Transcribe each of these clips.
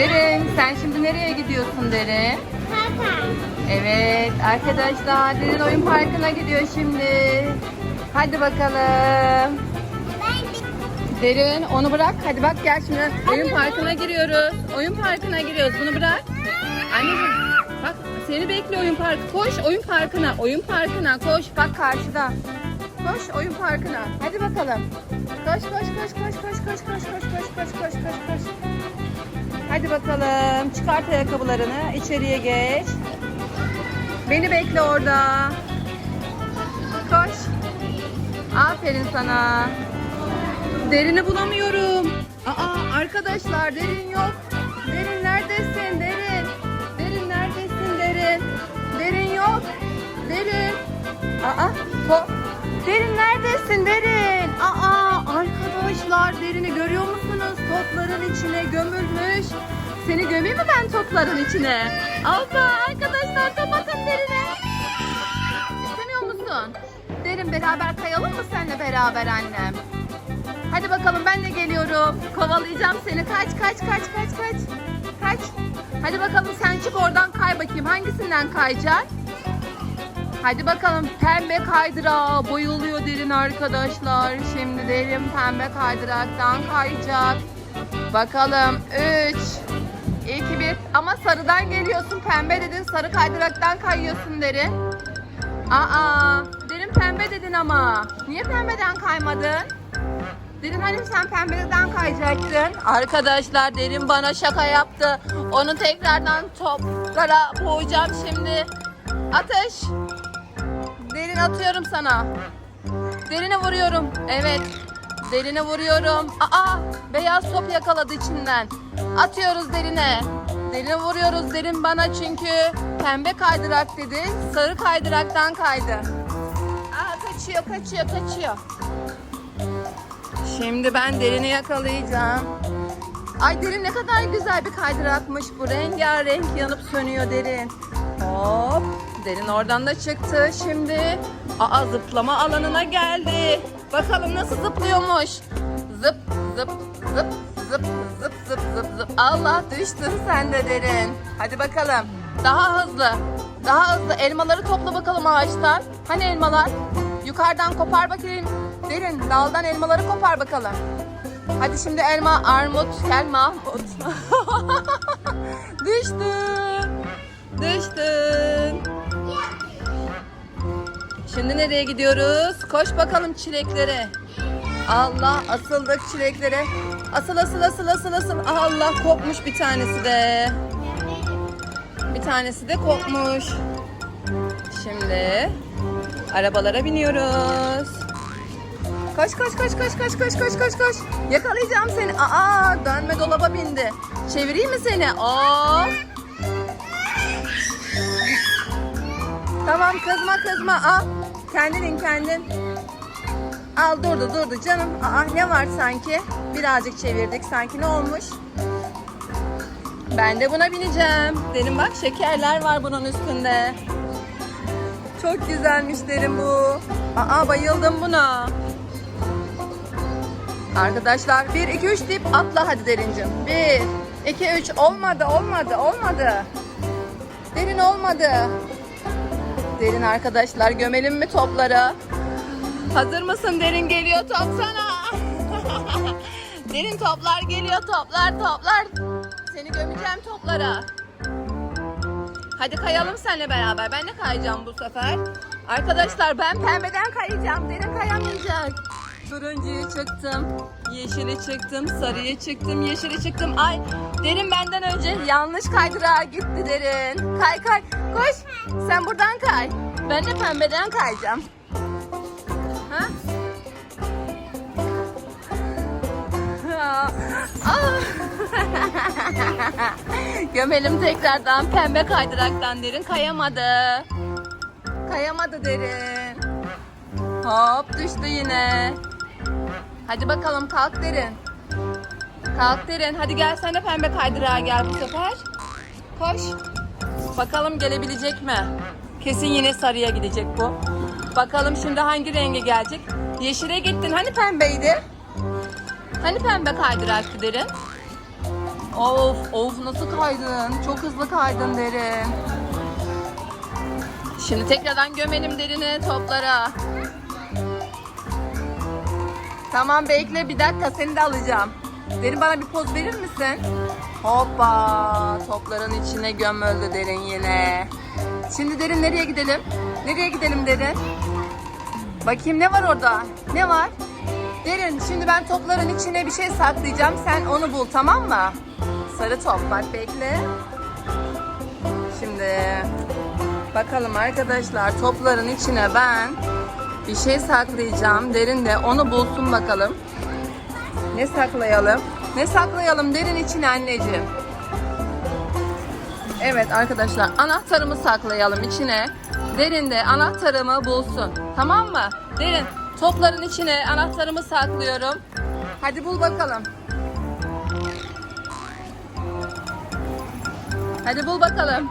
Derin sen şimdi nereye gidiyorsun Derin? Evet arkadaşlar Derin oyun parkına gidiyor şimdi. Hadi bakalım. Derin onu bırak. Hadi bak gel şimdi oyun parkına giriyoruz. Oyun parkına giriyoruz. Bunu bırak. Anneciğim bak seni bekliyor oyun parkı. Koş oyun parkına. Oyun parkına koş. Bak karşıda. Koş oyun parkına. Hadi bakalım. Koş koş koş koş koş koş koş koş koş koş koş koş koş. Hadi bakalım. Çıkart ayakkabılarını. içeriye geç. Beni bekle orada. Koş. Aferin sana. Derini bulamıyorum. Aa arkadaşlar derin yok. Derin neredesin derin? Derin neredesin derin? Derin yok. Derin. Aa to. Derin neredesin derin? Aa arkadaşlar derini görüyor musunuz? Topların içine gömülmüş. Seni gömeyim mi ben topların içine? Allah arkadaşlar kapatın derini. İstemiyor musun? Derin beraber kayalım mı seninle beraber annem? Hadi bakalım ben de geliyorum. Kovalayacağım seni. Kaç kaç kaç kaç kaç. Kaç. Hadi bakalım sen çık oradan kay bakayım. Hangisinden kayacaksın? Hadi bakalım pembe kaydırağa bayılıyor derin arkadaşlar. Şimdi derin pembe kaydıraktan kayacak. Bakalım 3 2 1 ama sarıdan geliyorsun pembe dedin sarı kaydıraktan kayıyorsun derin. Aa derin pembe dedin ama. Niye pembeden kaymadın? Derin hani sen pembeden kayacaktın. Arkadaşlar Derin bana şaka yaptı. Onu tekrardan toplara boğacağım şimdi. Ateş. Derin atıyorum sana. Derine vuruyorum. Evet. Derine vuruyorum. Aa beyaz top yakaladı içinden. Atıyoruz derine. Derine vuruyoruz. Derin bana çünkü pembe kaydırak dedi. Sarı kaydıraktan kaydı. Aa kaçıyor kaçıyor kaçıyor. Şimdi ben derini yakalayacağım. Ay derin ne kadar güzel bir kaydırakmış bu. Rengarenk yanıp sönüyor derin. Hop. Derin oradan da çıktı. Şimdi aa zıplama alanına geldi. Bakalım nasıl zıplıyormuş. Zıp zıp zıp zıp zıp zıp zıp zıp. Allah düştün sen de derin. Hadi bakalım. Daha hızlı. Daha hızlı. Elmaları topla bakalım ağaçtan. Hani elmalar? Yukarıdan kopar bakayım. Derin daldan elmaları kopar bakalım. Hadi şimdi elma, armut, gel Mahmut. Düştün. Düştün. Şimdi nereye gidiyoruz? Koş bakalım çileklere. Allah asıldık çileklere. Asıl asıl asıl asıl asıl. Allah kopmuş bir tanesi de. Bir tanesi de kopmuş. Şimdi arabalara biniyoruz. Koş koş koş koş koş koş koş koş koş. Yakalayacağım seni. Aa dönme dolaba bindi. Çevireyim mi seni? Aa. Tamam kızma kızma. Al. Kendin in kendin. Al durdu durdu canım. Aa ne var sanki? Birazcık çevirdik sanki ne olmuş? Ben de buna bineceğim. Derin bak şekerler var bunun üstünde. Çok güzelmiş derim bu. Aa bayıldım buna. Arkadaşlar 1 2 3 deyip atla hadi derincim. 1 2 3 olmadı olmadı olmadı. Derin olmadı. Derin arkadaşlar gömelim mi topları? Hazır mısın? Derin geliyor top sana. Derin toplar geliyor toplar toplar. Seni gömeceğim toplara. Hadi kayalım seninle beraber. Ben de kayacağım bu sefer. Arkadaşlar ben pembeden kayacağım. Derin kayamayacak. Turuncuyu çıktım. Yeşili çıktım. Sarıya çıktım. Yeşili çıktım. Ay derin benden önce yanlış kaydırağa gitti derin. Kay kay. Koş. Sen buradan kay. Ben de pembeden kayacağım. Ha? Gömelim tekrardan pembe kaydıraktan derin kayamadı. Kayamadı derin. Hop düştü yine. Hadi bakalım kalk derin. Kalk derin. Hadi gel sen de pembe kaydırağa gel bu sefer. Koş. Bakalım gelebilecek mi? Kesin yine sarıya gidecek bu. Bakalım şimdi hangi renge gelecek? Yeşile gittin. Hani pembeydi? Hani pembe kaydıraktı derin? Of of nasıl kaydın? Çok hızlı kaydın derin. Şimdi tekrardan gömelim derini toplara. Tamam bekle bir dakika seni de alacağım. Derin bana bir poz verir misin? Hoppa topların içine gömüldü derin yine. Şimdi derin nereye gidelim? Nereye gidelim derin? Bakayım ne var orada? Ne var? Derin şimdi ben topların içine bir şey saklayacağım. Sen onu bul tamam mı? Sarı top bak bekle. Şimdi bakalım arkadaşlar topların içine ben bir şey saklayacağım. Derin de onu bulsun bakalım. Ne saklayalım? Ne saklayalım derin içine anneciğim? Evet arkadaşlar anahtarımı saklayalım içine. Derin de anahtarımı bulsun. Tamam mı? Derin topların içine anahtarımı saklıyorum. Hadi bul bakalım. Hadi bul bakalım.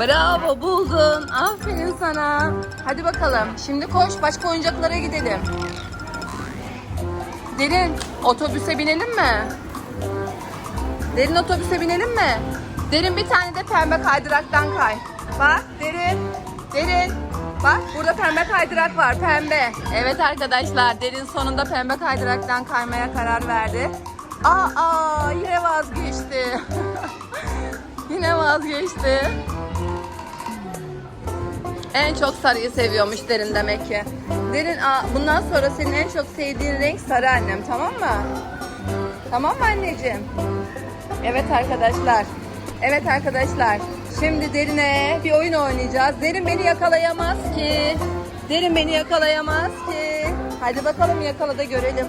Bravo buldun. Aferin sana. Hadi bakalım. Şimdi koş başka oyuncaklara gidelim. Derin otobüse binelim mi? Derin otobüse binelim mi? Derin bir tane de pembe kaydıraktan kay. Bak derin. Derin. Bak burada pembe kaydırak var pembe. Evet arkadaşlar derin sonunda pembe kaydıraktan kaymaya karar verdi. Aa, aa yine vazgeçti. yine vazgeçti. En çok sarıyı seviyormuş Derin demek ki. Derin aa, bundan sonra senin en çok sevdiğin renk sarı annem tamam mı? Tamam mı anneciğim? Evet arkadaşlar. Evet arkadaşlar. Şimdi Derin'e bir oyun oynayacağız. Derin beni yakalayamaz ki. Derin beni yakalayamaz ki. Hadi bakalım yakala da görelim.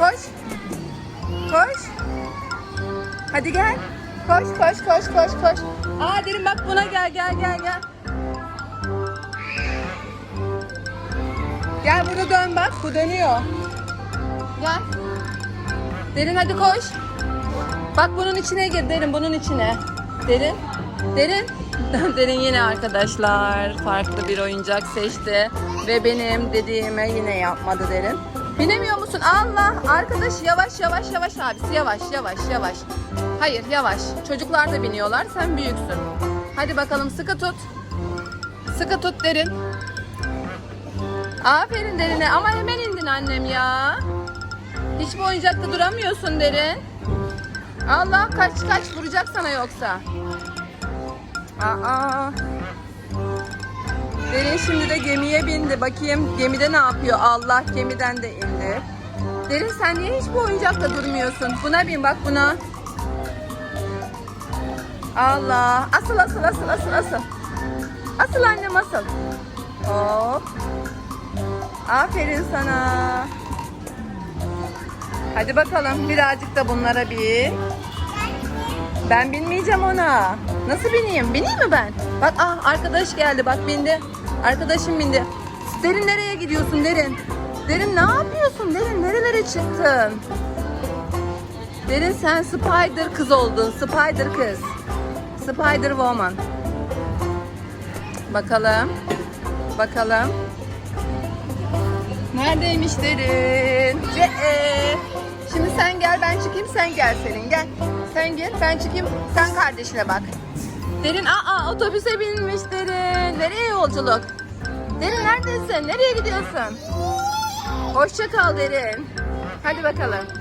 Koş. Koş. Hadi gel. Koş koş koş koş koş. Aa Derin bak buna gel gel gel gel. Gel burada dön bak bu dönüyor. Gel. Derin hadi koş. Bak bunun içine gir Derin bunun içine. Derin. Derin. Derin yine arkadaşlar farklı bir oyuncak seçti. Ve benim dediğime yine yapmadı Derin. Binemiyor musun? Allah arkadaş yavaş yavaş yavaş abisi yavaş yavaş yavaş. Hayır yavaş. Çocuklar da biniyorlar sen büyüksün. Hadi bakalım sıkı tut. Sıkı tut Derin. Aferin Derin'e ama hemen indin annem ya. Hiç bu oyuncakta duramıyorsun derin. Allah kaç kaç vuracak sana yoksa. Aa. Derin şimdi de gemiye bindi. Bakayım gemide ne yapıyor? Allah gemiden de indi. Derin sen niye hiç bu oyuncakta durmuyorsun? Buna bin bak buna. Allah. Asıl asıl asıl asıl asıl. Asıl annem asıl. Hop. Aferin sana. Hadi bakalım birazcık da bunlara bin. Ben binmeyeceğim ona. Nasıl bineyim? Bineyim mi ben? Bak ah arkadaş geldi bak bindi. Arkadaşım bindi. Derin nereye gidiyorsun Derin? Derin ne yapıyorsun Derin? Nerelere çıktın? Derin sen Spider kız oldun. Spider kız. Spider woman. Bakalım. Bakalım. Neredeymiş derin? E, şimdi sen gel ben çıkayım sen gel senin gel. Sen gel ben çıkayım sen kardeşine bak. Derin aa otobüse binmiş derin. Nereye yolculuk? Derin neredesin? Nereye gidiyorsun? Hoşça kal derin. Hadi bakalım.